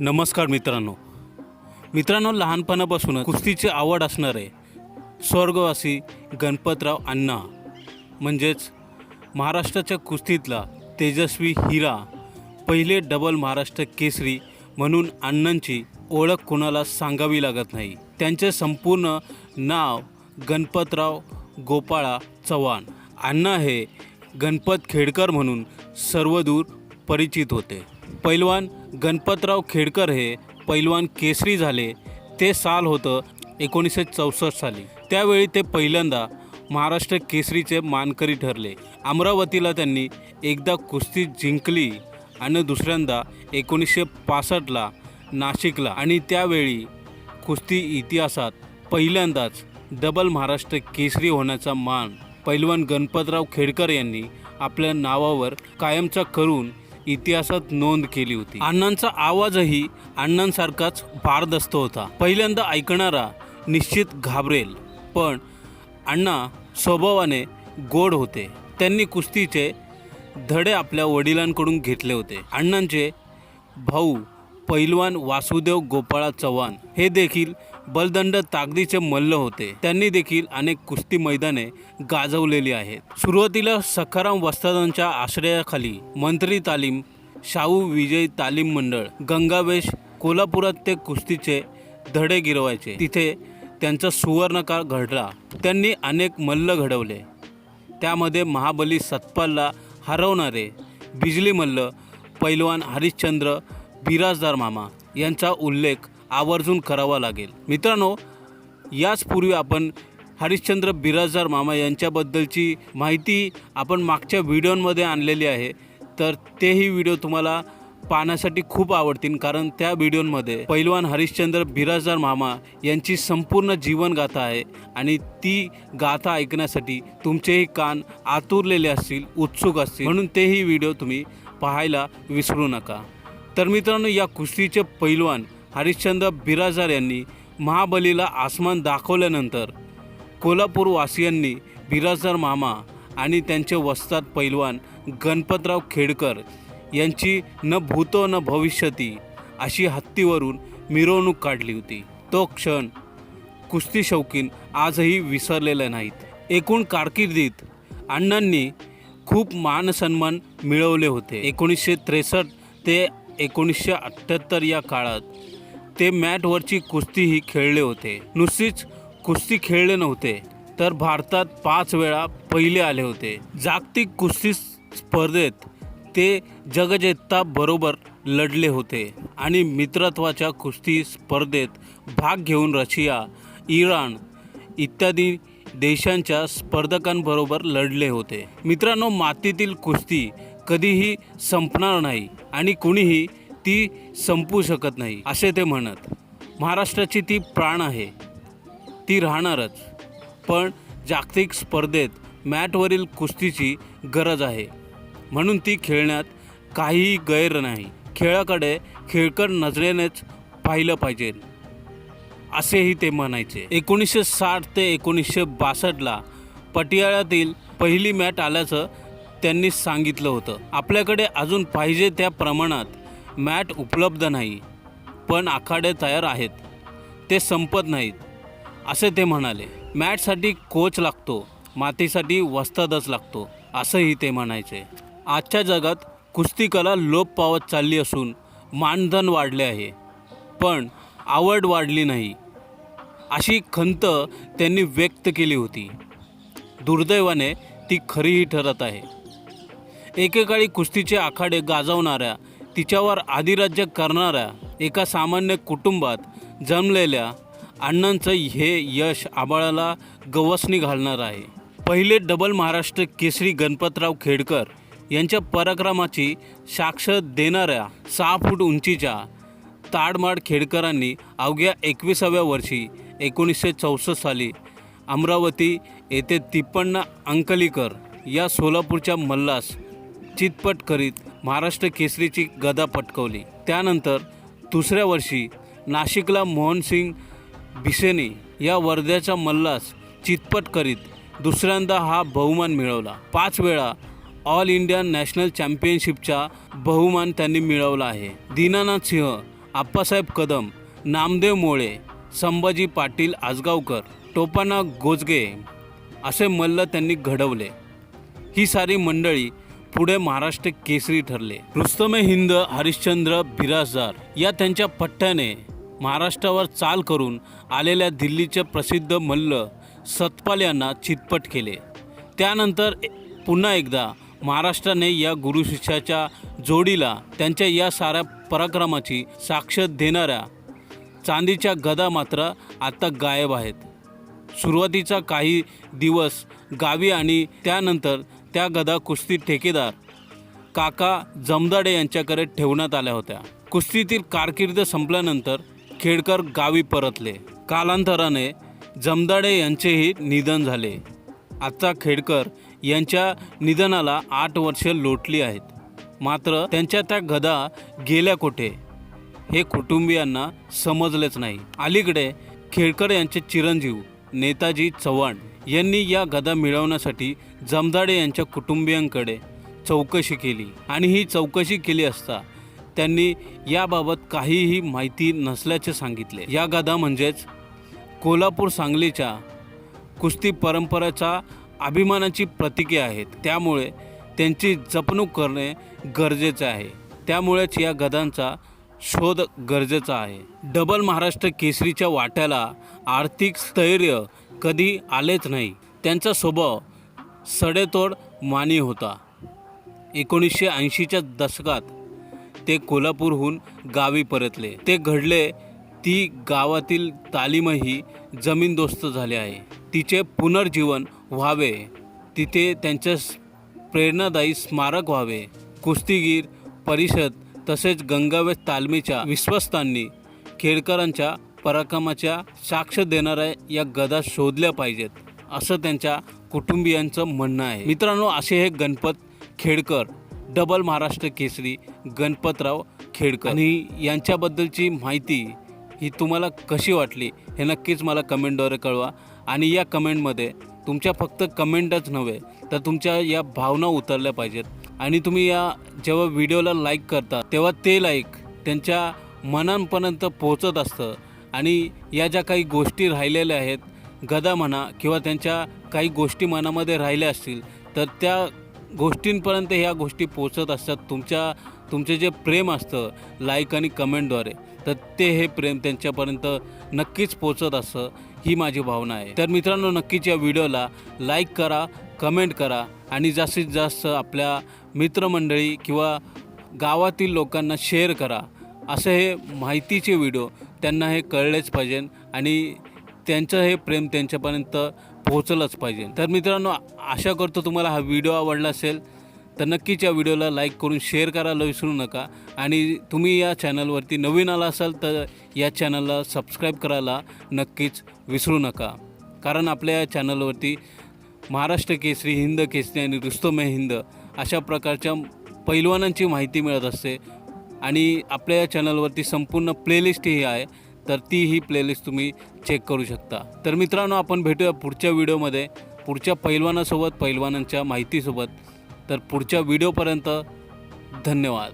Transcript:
नमस्कार मित्रांनो. मित्रांनो लहानपणापासून कुस्तीची आवड असणारे स्वर्गवासी गणपतराव अण्णा म्हणजेच महाराष्ट्राच्या कुस्तीतला तेजस्वी हिरा पहिले डबल महाराष्ट्र केसरी म्हणून अण्णांची ओळख कोणाला सांगावी लागत नाही. त्यांचे संपूर्ण नाव गणपतराव गोपाळा चव्हाण. अण्णा हे गणपत खेडकर म्हणून सर्वदूर परिचित होते. पैलवान गणपतराव खेडकर हे पैलवान केसरी झाले. ते साल होतं एकोणीसशे चौसष्ट साली. त्यावेळी ते पहिल्यांदा महाराष्ट्र केसरीचे मानकरी ठरले. अमरावतीला त्यांनी एकदा कुस्ती जिंकली आणि दुसऱ्यांदा एकोणीसशे पासष्टला नाशिकला. आणि त्यावेळी कुस्ती इतिहासात पहिल्यांदाच डबल महाराष्ट्र केसरी होण्याचा मान पैलवान गणपतराव खेडकर यांनी आपल्या नावावर कायमचा करून इतिहासात नोंद केली होती. अण्णांचा आवाजही अण्णांसारखाच भारदस्त होता. पहिल्यांदा ऐकणारा निश्चित घाबरेल पण अण्णा स्वभावाने गोड होते. त्यांनी कुस्तीचे धडे आपल्या वडिलांकडून घेतले होते. अण्णांचे भाऊ पैलवान वासुदेव गोपाळा चव्हाण हे देखील बलदंड ताकदीचे मल्ल होते. त्यांनी देखील अनेक कुस्ती मैदाने गाजवलेली आहेत. सुरुवातीला सखाराम वस्तादांच्या आश्रयाखाली मंत्री तालीम शाहू विजय तालीम मंडळ गंगावेश कोल्हापुरात ते कुस्तीचे धडे गिरवायचे. तिथे त्यांचा सुवर्णकाळ घडला. त्यांनी अनेक मल्ल घडवले. त्यामध्ये महाबली सतपालला हरवणारे बिजली मल्ल पैलवान हरिश्चंद्र बिराजदार मामा यांचा उल्लेख आवर्जून करावा लागेल. मित्रांनो याचपूर्वी आपण हरिश्चंद्र बिराजदार मामा यांच्याबद्दलची माहिती आपण मागच्या व्हिडिओमध्ये आणलेली आहे. तर तेही व्हिडिओ तुम्हाला पाहण्यासाठी खूप आवडतील कारण त्या व्हिडिओमध्ये पैलवान हरिश्चंद्र बिराजदार मामा यांची संपूर्ण जीवनगाथा आहे आणि ती गाथा ऐकण्यासाठी तुमचेही कान आतुरलेले असतील उत्सुक असतील. म्हणून तेही व्हिडिओ तुम्ही पाहायला विसरू नका. तर मित्रांनो या कुस्तीचे पैलवान हरिश्चंद्र बिराजार यांनी महाबलीला आसमान दाखवल्यानंतर कोल्हापूरवासियांनी बिराजार बिराजदार मामा आणि त्यांचे वस्तात पैलवान गणपतराव खेडकर यांची न भूतो न भविष्यती अशी हत्तीवरून मिरवणूक काढली होती. तो क्षण कुस्ती शौकीन आजही विसरलेले नाहीत. एकूण कारकिर्दीत अण्णांनी खूप मानसन्मान मिळवले होते. एकोणीसशे त्रेसष्ट ते एकोणीसशे अठ्ठ्याहत्तर या काळात ते मॅटवरची कुस्तीही खेळले होते. नुसतीच कुस्ती खेळले नव्हते तर भारतात पाच वेळा पहिले आले होते. जागतिक कुस्ती स्पर्धेत ते जगजेत्ता बरोबर लढले होते आणि मित्रत्वाच्या कुस्ती स्पर्धेत भाग घेऊन रशिया इराण इत्यादी देशांच्या स्पर्धकांबरोबर लढले होते. मित्रांनो मातीतील कुस्ती कधीही संपणार नाही आणि कुणीही ती संपू शकत नाही असे ते म्हणत. महाराष्ट्राची ती प्राण आहे. ती राहणारच. पण जागतिक स्पर्धेत मॅटवरील कुस्तीची गरज आहे. म्हणून ती खेळण्यात काहीही गैर नाही. खेळाकडे खेळकर नजरेनेच पाहिलं पाहिजे. असेही ते म्हणायचे. एकोणीसशे साठ ते एकोणीसशे बासष्टला पटियाळ्यातील पहिली मॅट आल्याचं त्यांनी सांगितलं होतं. आपल्याकडे अजून पाहिजे त्या प्रमाणात मॅट उपलब्ध नाही पण आखाडे तयार आहेत. ते संपत नाहीत असे ते म्हणाले. मॅटसाठी कोच लागतो मातीसाठी वस्तादच लागतो असंही ते म्हणायचे. आजच्या जगात कुस्तीकला लोप पावत चालली असून मानधन वाढले आहे पण आवड वाढली नाही. अशी खंत त्यांनी व्यक्त केली होती. दुर्दैवाने ती खरीही ठरत आहे. एकेकाळी कुस्तीचे आखाडे गाजवणाऱ्या तिच्यावर आधिराज्य करणाऱ्या एका सामान्य कुटुंबात जन्मलेल्या अण्णांचं हे यश आबाळाला गवसणी घालणार आहे. पहिले डबल महाराष्ट्र केसरी गणपतराव खेडकर यांच्या पराक्रमाची साक्ष देणाऱ्या सहा फूट उंचीच्या ताडमाड खेडकरांनी अवघ्या एकविसाव्या वर्षी एकोणीसशे चौसष्ट साली अमरावती येथे तिप्पन्न अंकलीकर या सोलापूरच्या मल्लास चितपट करीत महाराष्ट्र केसरीची गदा पटकवली. त्यानंतर दुसऱ्या वर्षी नाशिकला मोहनसिंग भिसेने या वर्ध्याच्या मल्लास चितपट करीत दुसऱ्यांदा हा बहुमान मिळवला. पाच वेळा ऑल इंडिया नॅशनल चॅम्पियनशिपचा बहुमान त्यांनी मिळवला आहे. दीनानाथ सिंह आप्पासाहेब कदम नामदेव मोळे संभाजी पाटील आजगावकर टोपाना गोजगे असे मल्ल त्यांनी घडवले. ही सारी मंडळी पुढे महाराष्ट्र केसरी ठरले. रुस्तमे हिंद हरिश्चंद्र बिराजदार या त्यांच्या पठ्ठ्याने महाराष्ट्रावर चाल करून आलेल्या दिल्लीचे प्रसिद्ध मल्ल सतपाल यांना चितपट केले. त्यानंतर पुन्हा एकदा महाराष्ट्राने या गुरुशिष्याच्या जोडीला त्यांच्या या साऱ्या पराक्रमाची साक्ष देणाऱ्या चांदीच्या गदा मात्र आता गायब आहेत. सुरुवातीचा काही दिवस गावी आणि त्यानंतर त्या गदा कुस्ती ठेकेदार काका जमदाडे यांच्याकडे ठेवण्यात आल्या होत्या. कुस्तीतील कारकीर्द संपल्यानंतर खेडकर गावी परतले. कालांतराने जमदाडे यांचेही निधन झाले. आता खेडकर यांच्या निधनाला आठ वर्षे लोटली आहेत. मात्र त्यांच्या त्या गदा गेल्या कुठे? हे कुटुंबियांना समजलेच नाही. अलीकडे खेडकर यांचे चिरंजीव नेताजी चव्हाण यांनी या गदा मिळवण्यासाठी जमदाडे यांच्या कुटुंबियांकडे चौकशी केली. आणि ही चौकशी केली असता त्यांनी याबाबत काहीही माहिती नसल्याचे सांगितले. या गदा म्हणजेच कोल्हापूर सांगलीच्या कुस्ती परंपरेचा अभिमानाची प्रतीके आहेत. त्यामुळे त्यांची जपणूक करणे गरजेचे आहे. त्यामुळेच या गदांचा शोध गरजेचा आहे. डबल महाराष्ट्र केसरीच्या वाट्याला आर्थिक स्थैर्य कधी आलेच नाही. त्यांचा स्वभाव सडेतोड मानी होता. एकोणीसशे ऐंशीच्या दशकात ते कोल्हापूरहून गावी परतले. ते घडले ती गावातील तालीमही जमीनदोस्त झाले आहे. तिचे पुनर्जीवन व्हावे. तिथे त्यांचे प्रेरणादायी स्मारक व्हावे. कुस्तीगीर परिषद तसेच गंगावेस तालमीच्या विश्वस्तांनी खेडकरांच्या पराक्रमाच्या साक्ष देणाऱ्या या गदा शोधल्या पाहिजेत असं त्यांच्या कुटुंबियांचं म्हणणं आहे. मित्रांनो असे हे गणपत खेडकर डबल महाराष्ट्र केसरी गणपतराव खेडकर. आणि यांच्याबद्दलची माहिती ही तुम्हाला कशी वाटली हे नक्कीच मला कमेंटद्वारे कळवा. आणि या कमेंटमध्ये तुमच्या फक्त कमेंटच नव्हे तर तुमच्या या भावना उतरल्या पाहिजेत. आणि तुम्ही या जेव्हा व्हिडिओला लाईक करता तेव्हा ते लाईक त्यांच्या मनांपर्यंत पोहोचत असतं. आणि या ज्या काही गोष्टी राहिलेल्या आहेत गदा म्हणा किंवा त्यांच्या काही गोष्टी मनामध्ये राहिल्या असतील तर त्या गोष्टींपर्यंत ह्या गोष्टी पोचत असतात. तुमच्या तुमचे जे प्रेम असतं लाईक आणि कमेंटद्वारे तर ते हे प्रेम त्यांच्यापर्यंत नक्कीच पोचत असतं ही माझी भावना आहे. तर मित्रांनो नक्कीच या व्हिडिओला लाईक करा कमेंट करा आणि जास्तीत जास्त आपल्या मित्रमंडळी किंवा गावातील लोकांना शेअर करा. असं हे माहितीचे व्हिडिओ त्यांना हे कळलेच पाहिजे आणि त्यांचं हे प्रेम त्यांच्यापर्यंत पोहोचलंच पाहिजे. तर मित्रांनो आशा करतो तुम्हाला हा व्हिडिओ आवडला असेल तर नक्कीच या व्हिडिओला लाईक करून शेअर करायला विसरू नका. आणि तुम्ही या चॅनलवरती नवीन आला असाल तर या चॅनलला सबस्क्राईब करायला नक्कीच विसरू नका. कारण आपल्या या चॅनलवरती महाराष्ट्र केसरी हिंद केसरी आणि रुस्तमे हिंद अशा प्रकारच्या पैलवानांची माहिती मिळत असते. आणि आपल्या या चॅनलवरती संपूर्ण प्लेलिस्ट ही आहे तर ती ही प्लेलिस्ट तुम्ही चेक करू शकता. तर मित्रांनो आपण भेटूया पुढच्या व्हिडिओमध्ये पुढच्या पैलवानासोबत पैलवानांच्या माहितीसोबत. तर पुढच्या व्हिडिओपर्यंत धन्यवाद.